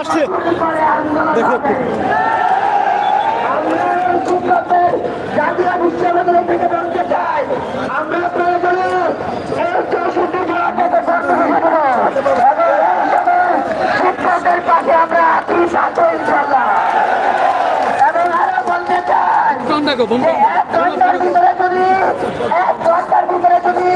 আসছে দেখো। জাতীয় বিশ্ববিদ্যালয় থেকে থাকো বোম এক ঘণ্টার ভিতরে যদি এক ঘণ্টার ভিতরে যদি